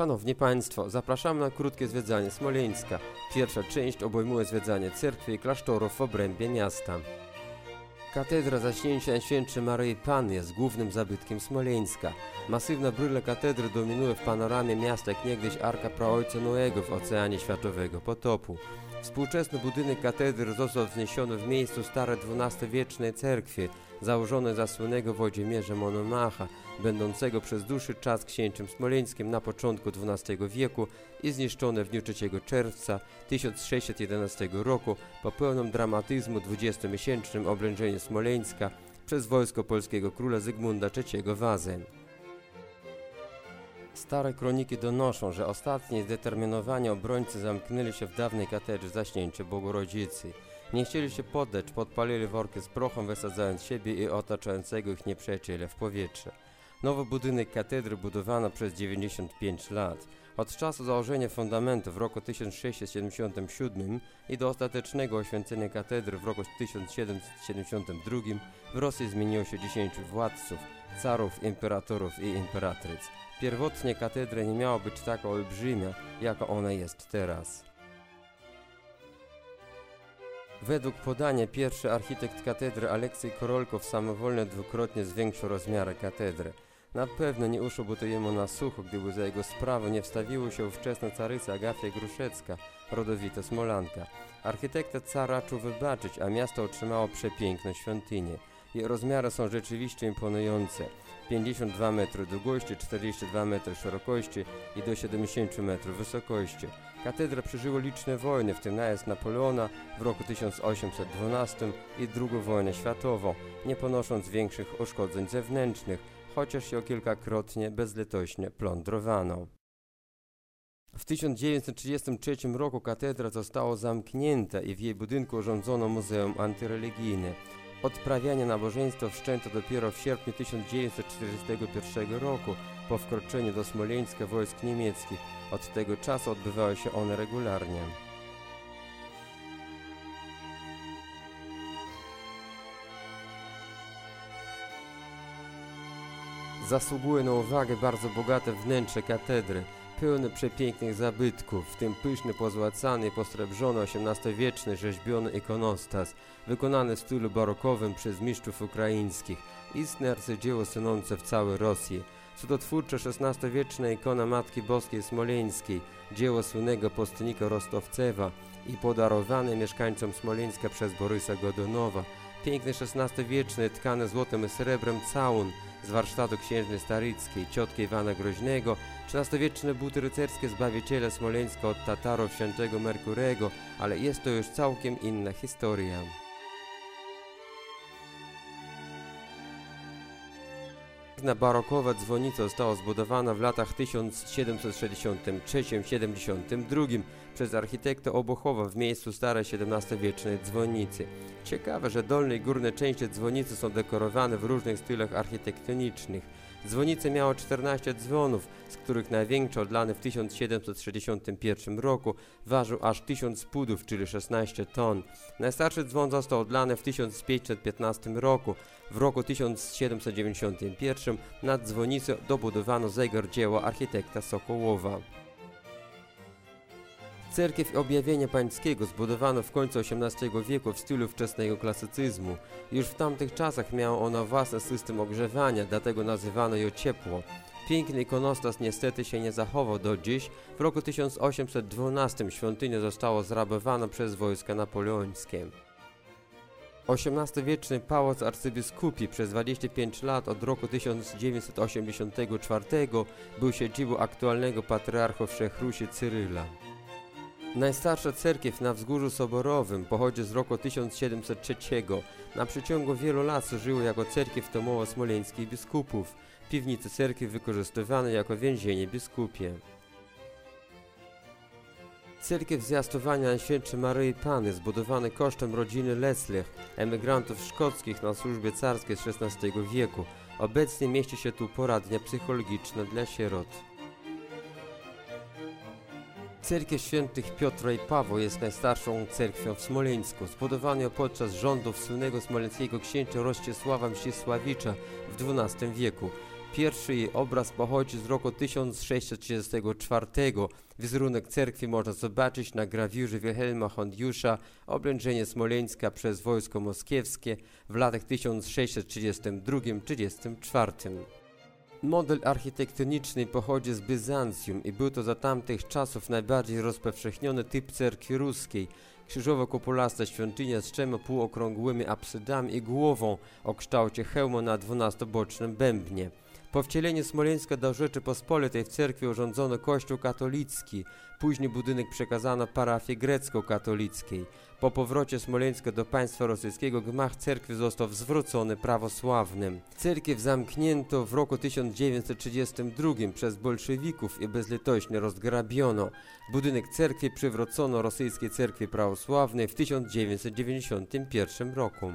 Szanowni Państwo, zapraszamy na krótkie zwiedzanie Smoleńska. Pierwsza część obejmuje zwiedzanie cerkwi i klasztorów w obrębie miasta. Katedra Zaśnięcia Najświętszej Maryi Panny jest głównym zabytkiem Smoleńska. Masywna bryla katedry dominuje w panoramie miasta jak niegdyś Arka Praojca Noego w Oceanie Światowego Potopu. Współczesny budynek katedry został wzniesiony w miejscu starej XII-wiecznej cerkwi, założonej za słynnego Włodzimierza Monomacha, będącego przez dłuższy czas księciem smoleńskim na początku XII wieku i zniszczone w dniu 3 czerwca 1611 roku po pełnym dramatyzmu dwudziestomiesięcznym oblężeniu Smoleńska przez wojsko polskiego króla Zygmunda III Wazen. Stare kroniki donoszą, że ostatni zdeterminowani obrońcy zamknęli się w dawnej katedrze zaśnięcie Bogorodzicy. Nie chcieli się poddać, podpalili worki z prochą, wysadzając siebie i otaczającego ich nieprzyjaciela w powietrze. Nowy budynek katedry budowano przez 95 lat. Od czasu założenia fundamentu w roku 1677 i do ostatecznego oświęcenia katedry w roku 1772 w Rosji zmieniło się 10 władców, carów, imperatorów i imperatryc. Pierwotnie katedra nie miała być taka olbrzymia, jaka ona jest teraz. Według podania pierwszy architekt katedry Aleksiej Korolkow samowolnie dwukrotnie zwiększył rozmiary katedry. Na pewno nie uszłoby to jemu na sucho, gdyby za jego sprawę nie wstawiło się ówczesna caryca Agafia Gruszecka, rodowita Smolanka. Architekta car raczył wybaczyć, a miasto otrzymało przepiękną świątynię. Jej rozmiary są rzeczywiście imponujące. 52 metry długości, 42 metry szerokości i do 70 metrów wysokości. Katedra przeżyła liczne wojny, w tym najazd Napoleona w roku 1812 i II wojnę światową, nie ponosząc większych uszkodzeń zewnętrznych, chociaż ją kilkakrotnie bezlitośnie plądrowano. W 1933 roku katedra została zamknięta i w jej budynku urządzono muzeum antyreligijne. Odprawianie nabożeństwa wszczęto dopiero w sierpniu 1941 roku po wkroczeniu do Smoleńska wojsk niemieckich. Od tego czasu odbywały się one regularnie. Zasługuje na uwagę bardzo bogate wnętrze katedry, pełne przepięknych zabytków, w tym pyszny, pozłacany posrebrzony XVIII-wieczny rzeźbiony ikonostas, wykonany w stylu barokowym przez mistrzów ukraińskich, istne arcydzieło synące w całej Rosji. Cudotwórcza XVI-wieczna ikona Matki Boskiej Smoleńskiej, dzieło słynnego postnika Rostowcewa i podarowane mieszkańcom Smoleńska przez Borysa Godonowa, piękny XVI-wieczny tkany złotem i srebrem całun, z warsztatu księżny Staryckiej, ciotki Iwana Groźnego, XIII-wieczne buty rycerskie Zbawiciela Smoleńska od Tatarów świętego Merkurego, ale jest to już całkiem inna historia. Na barokowa dzwonica została zbudowana w latach 1763-72 przez architekta Obuchowa w miejscu starej XVII-wiecznej dzwonicy. Ciekawe, że dolne i górne części dzwonicy są dekorowane w różnych stylach architektonicznych. Dzwonice miała 14 dzwonów, z których największy odlany w 1761 roku ważył aż 1000 pudów, czyli 16 ton. Najstarszy dzwon został odlany w 1515 roku. W roku 1791 nad dzwonicą dobudowano zegar dzieła architekta Sokołowa. Cerkiew Objawienia Pańskiego zbudowano w końcu XVIII wieku w stylu wczesnego klasycyzmu. Już w tamtych czasach miała ona własny system ogrzewania, dlatego nazywano ją ciepło. Piękny ikonostas niestety się nie zachował do dziś. W roku 1812 świątynia została zrabowana przez wojska napoleońskie. XVIII-wieczny pałac arcybiskupi przez 25 lat od roku 1984 był siedzibą aktualnego patriarcha Wszechrusi Cyryla. Najstarsza cerkiew na wzgórzu soborowym pochodzi z roku 1703. Na przeciągu wielu lat służyło jako cerkiew tomowa smoleńskich biskupów. Piwnice cerkwi wykorzystywano jako więzienie biskupie. Cerkiew Zjastowania Najświętszej Maryi Panny zbudowany kosztem rodziny Leslech, emigrantów szkockich na służbie carskiej z XVI wieku. Obecnie mieści się tu poradnia psychologiczna dla sierot. Cerkiew Świętych Piotra i Pawła jest najstarszą cerkwią w Smoleńsku. Zbudowano podczas rządów słynnego smoleńskiego księcia Rościsława Mścisławicza w XII wieku. Pierwszy jej obraz pochodzi z roku 1634. Wizerunek cerkwi można zobaczyć na grawiurze Wilhelma Hondiusza Oblężenie Smoleńska przez wojsko moskiewskie w latach 1632-34. Model architektoniczny pochodzi z Bizancjum i był to za tamtych czasów najbardziej rozpowszechniony typ cerkwi ruskiej. Krzyżowo-kupulasta świątynia z trzema półokrągłymi absydami i głową o kształcie hełmu na dwunastobocznym bębnie. Po wcieleniu Smoleńska do Rzeczypospolitej w cerkwi urządzono kościół katolicki, później budynek przekazano parafii grecko-katolickiej. Po powrocie Smoleńska do państwa rosyjskiego gmach cerkwi został zwrócony prawosławnym. Cerkiew zamknięto w roku 1932 przez bolszewików i bezlitośnie rozgrabiono. Budynek cerkwi przywrócono rosyjskiej cerkwi prawosławnej w 1991 roku.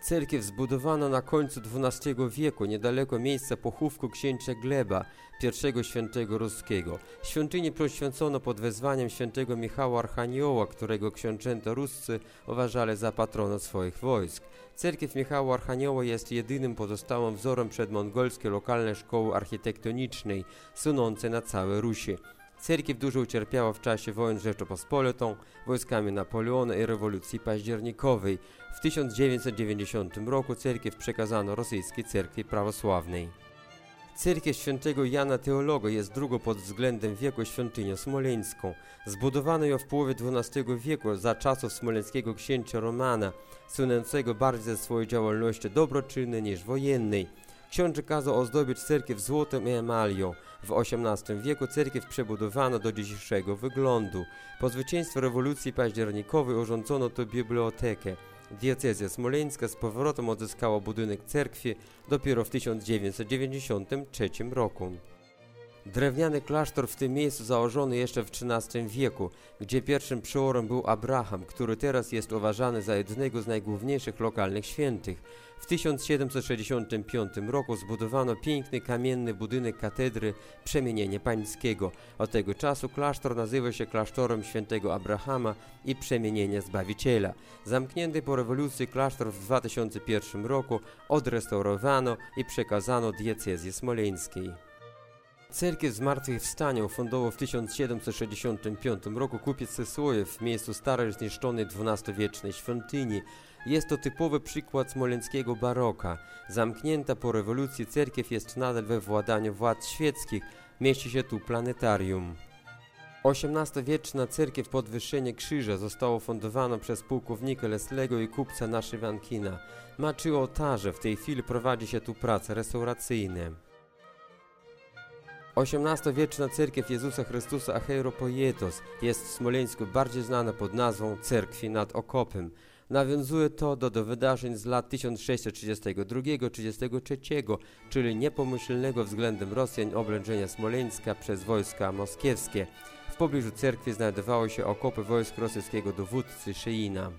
Cerkiew zbudowano na końcu XII wieku, niedaleko miejsca pochówku księcia Gleba, pierwszego świętego ruskiego. Świątynię poświęcono pod wezwaniem świętego Michała Archanioła, którego książęta ruscy uważali za patrona swoich wojsk. Cerkiew Michała Archanioła jest jedynym pozostałym wzorem przedmongolskiej lokalnej szkoły architektonicznej, sunącej na całej Rusi. Cerkiew dużo ucierpiała w czasie wojen z Rzecząpospolitą, wojskami Napoleona i rewolucji październikowej. W 1990 roku cerkiew przekazano rosyjskiej cerkwi prawosławnej. Cerkiew świętego Jana Teologa jest drugą pod względem wieku świątynią smoleńską. Zbudowano ją w połowie XII wieku za czasów smoleńskiego księcia Romana, słynącego bardziej ze swojej działalności dobroczynnej niż wojennej. Książę kazał ozdobić cerkiew złotem i emalią. W XVIII wieku cerkiew przebudowano do dzisiejszego wyglądu. Po zwycięstwie rewolucji październikowej urządzono tu bibliotekę. Diecezja smoleńska z powrotem odzyskała budynek cerkwi dopiero w 1993 roku. Drewniany klasztor w tym miejscu założony jeszcze w XIII wieku, gdzie pierwszym przeorem był Abraham, który teraz jest uważany za jednego z najgłówniejszych lokalnych świętych. W 1765 roku zbudowano piękny kamienny budynek katedry Przemienienia Pańskiego. Od tego czasu klasztor nazywa się klasztorem świętego Abrahama i Przemienienia Zbawiciela. Zamknięty po rewolucji klasztor w 2001 roku odrestaurowano i przekazano diecezji smoleńskiej. Cerkiew Zmartwychwstania ufundował w 1765 roku kupiec Sysłojew w miejscu starej zniszczonej XII-wiecznej świątyni. Jest to typowy przykład smoleńskiego baroka. Zamknięta po rewolucji cerkiew jest nadal we władaniu władz świeckich. Mieści się tu planetarium. XVIII-wieczna cerkiew Podwyższenie Krzyża została ufundowana przez pułkownika Leslego i kupca Naszywankina. Ma trzy ołtarze, w tej chwili prowadzi się tu prace restauracyjne. XVIII-wieczna cerkiew Jezusa Chrystusa Acheiropoietos jest w Smoleńsku bardziej znana pod nazwą Cerkwi nad Okopem. Nawiązuje to do, do wydarzeń z lat 1632-33, czyli niepomyślnego względem Rosjan oblężenia Smoleńska przez wojska moskiewskie. W pobliżu cerkwi znajdowały się okopy wojsk rosyjskiego dowódcy Szeina.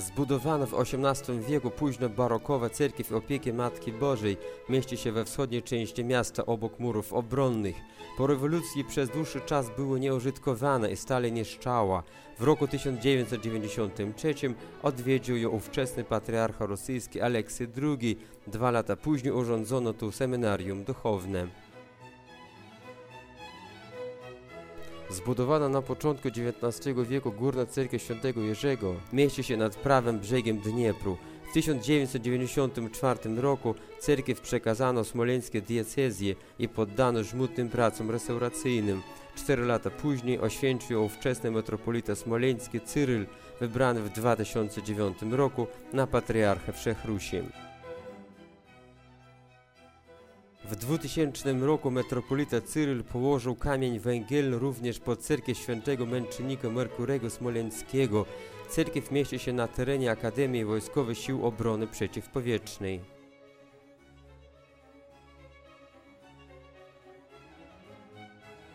Zbudowana w XVIII wieku późno barokowa cerkiew opieki Matki Bożej mieści się we wschodniej części miasta obok murów obronnych. Po rewolucji przez dłuższy czas była nieużytkowana i stale niszczała. W roku 1993 odwiedził ją ówczesny patriarcha rosyjski Aleksy II. Dwa lata później urządzono tu seminarium duchowne. Zbudowana na początku XIX wieku górna cerkiew świętego Jerzego mieści się nad prawym brzegiem Dniepru. W 1994 roku cerkiew przekazano smoleńskie diecezje i poddano żmudnym pracom restauracyjnym. Cztery lata później oświęcił ówczesny metropolita smoleński Cyryl, wybrany w 2009 roku na patriarchę Wszechrusi. W 2000 roku metropolita Cyryl położył kamień węgielny również pod cerkiew świętego męczennika Merkurego Smoleńskiego. Cerkiew mieści się na terenie Akademii Wojskowych Sił Obrony Przeciwpowietrznej.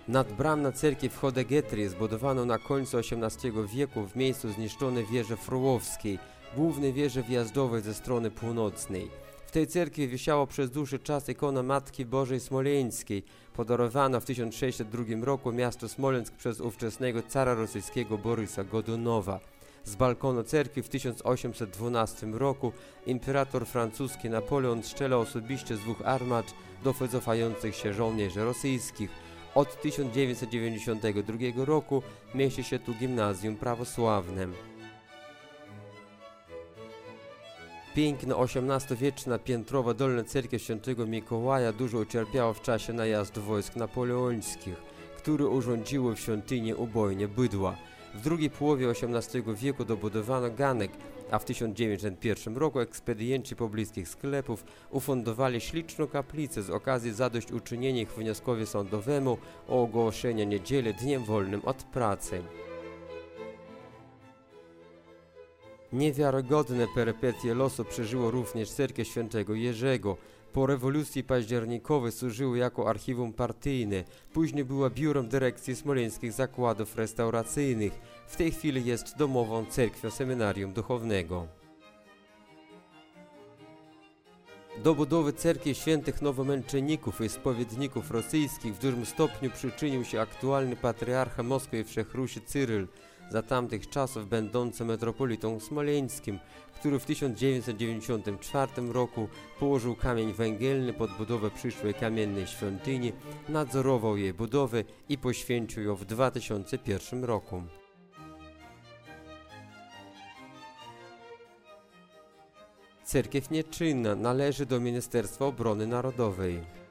Nadbramna cerkiew Chodegetry zbudowano na końcu XVIII wieku w miejscu zniszczonej wieży Frułowskiej, głównej wieży wjazdowej ze strony północnej. Tej cerkwi wisiało przez dłuższy czas ikona Matki Bożej Smoleńskiej, podarowana w 1602 roku miasto Smoleńsk przez ówczesnego cara rosyjskiego Borysa Godunowa. Z balkonu cerkwi w 1812 roku imperator francuski Napoleon strzelał osobiście z dwóch armat do wycofających się żołnierzy rosyjskich. Od 1992 roku mieści się tu gimnazjum prawosławne. Piękna XVIII-wieczna piętrowa dolna cerkiew świętego Mikołaja dużo ucierpiała w czasie najazdu wojsk napoleońskich, które urządziły w świątyni ubojnie bydła. W drugiej połowie XVIII wieku dobudowano ganek, a w 1901 roku ekspedienci pobliskich sklepów ufundowali śliczną kaplicę z okazji zadośćuczynienia ich wnioskowi sądowemu o ogłoszenie niedzieli dniem wolnym od pracy. Niewiarygodne perypetie losu przeżyło również cerkiew świętego Jerzego. Po rewolucji październikowej służyło jako archiwum partyjne, później była biurem dyrekcji smoleńskich zakładów restauracyjnych. W tej chwili jest domową cerkwią seminarium duchownego. Do budowy cerkwi świętych nowomęczenników i spowiedników rosyjskich w dużym stopniu przyczynił się aktualny patriarcha Moskwy i Wszechrusi Cyryl, za tamtych czasów będący metropolitą smoleńskim, który w 1994 roku położył kamień węgielny pod budowę przyszłej kamiennej świątyni, nadzorował jej budowę i poświęcił ją w 2001 roku. Cerkiew nieczynna należy do Ministerstwa Obrony Narodowej.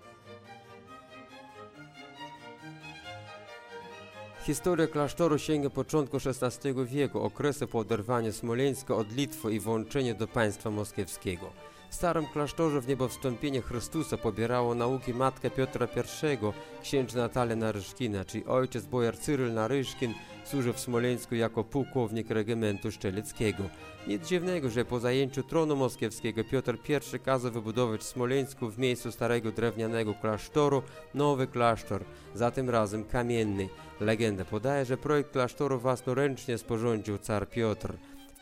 Historia klasztoru sięga początku XVI wieku, okresu po oderwaniu Smoleńska od Litwy i włączeniu do państwa moskiewskiego. W starym klasztorze w niebowstąpienie Chrystusa pobierało nauki matka Piotra I, księżna Natalia Naryszkina, czyli ojciec bojar Cyryl Naryszkin, służył w Smoleńsku jako pułkownik regimentu szczeleckiego. Nic dziwnego, że po zajęciu tronu moskiewskiego Piotr I kazał wybudować w Smoleńsku w miejscu starego drewnianego klasztoru nowy klasztor, za tym razem kamienny. Legenda podaje, że projekt klasztoru własnoręcznie sporządził car Piotr.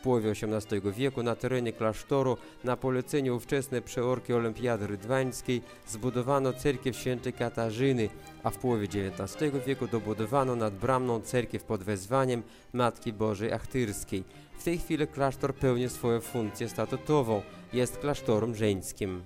Połowie XVIII wieku na terenie klasztoru na polecenie ówczesnej przeorki Olimpiady Rydwańskiej zbudowano cerkiew świętej Katarzyny, a w połowie XIX wieku dobudowano nad bramną cerkiew pod wezwaniem Matki Bożej Achtyrskiej. W tej chwili klasztor pełni swoją funkcję statutową, jest klasztorem żeńskim.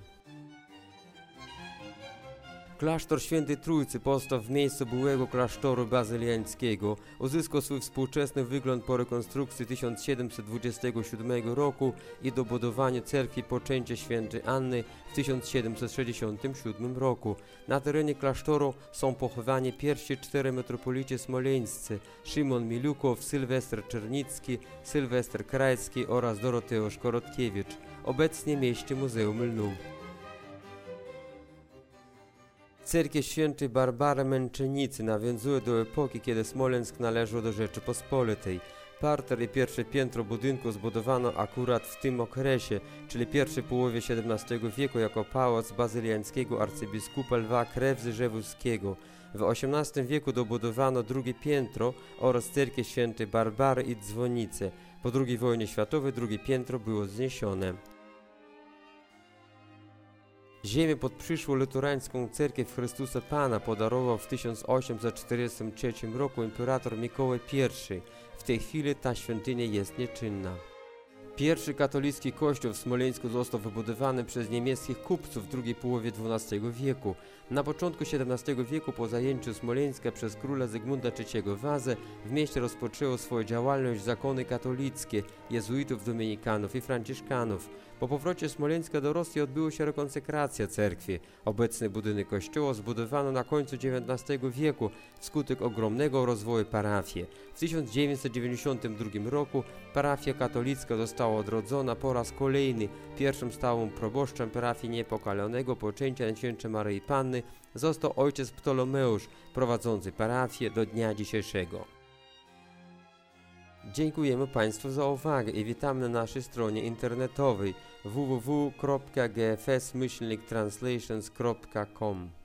Klasztor Świętej Trójcy powstał w miejscu byłego klasztoru bazyliańskiego. Uzyskał swój współczesny wygląd po rekonstrukcji 1727 roku i dobudowaniu cerkwi Poczęcia Świętej Anny w 1767 roku. Na terenie klasztoru są pochowani pierwsi cztery metropolici smoleńscy Szymon Milukow, Sylwester Czernicki, Sylwester Krajski oraz Doroteusz Korotkiewicz. Obecnie mieści Muzeum Lnu. Cerkiew świętej Barbary Męczennicy nawiązuje do epoki, kiedy Smoleńsk należał do Rzeczypospolitej. Parter i pierwsze piętro budynku zbudowano akurat w tym okresie, czyli pierwszej połowie XVII wieku jako pałac bazyliańskiego arcybiskupa Lwa Krewzy Rzewuskiego. W XVIII wieku dobudowano drugie piętro oraz cerkiew świętej Barbary i dzwonice. Po II wojnie światowej drugie piętro było zniesione. Ziemię pod przyszłą luterańską cerkiew Chrystusa Pana podarował w 1843 roku imperator Mikołaj I. W tej chwili ta świątynia jest nieczynna. Pierwszy katolicki kościół w Smoleńsku został wybudowany przez niemieckich kupców w drugiej połowie XII wieku. Na początku XVII wieku po zajęciu Smoleńska przez króla Zygmunta III Wazę w mieście rozpoczęło swoją działalność zakony katolickie, jezuitów, dominikanów i franciszkanów. Po powrocie Smoleńska do Rosji odbyła się rekonsekracja cerkwi. Obecny budynek kościoła zbudowano na końcu XIX wieku wskutek ogromnego rozwoju parafii. W 1992 roku parafia katolicka została odrodzona po raz kolejny. Pierwszym stałym proboszczem parafii niepokalonego poczęcia Najświętszej Maryi Panny został ojciec Ptolomeusz, prowadzący parafię do dnia dzisiejszego. Dziękujemy Państwu za uwagę i witamy na naszej stronie internetowej www.gfs-translations.com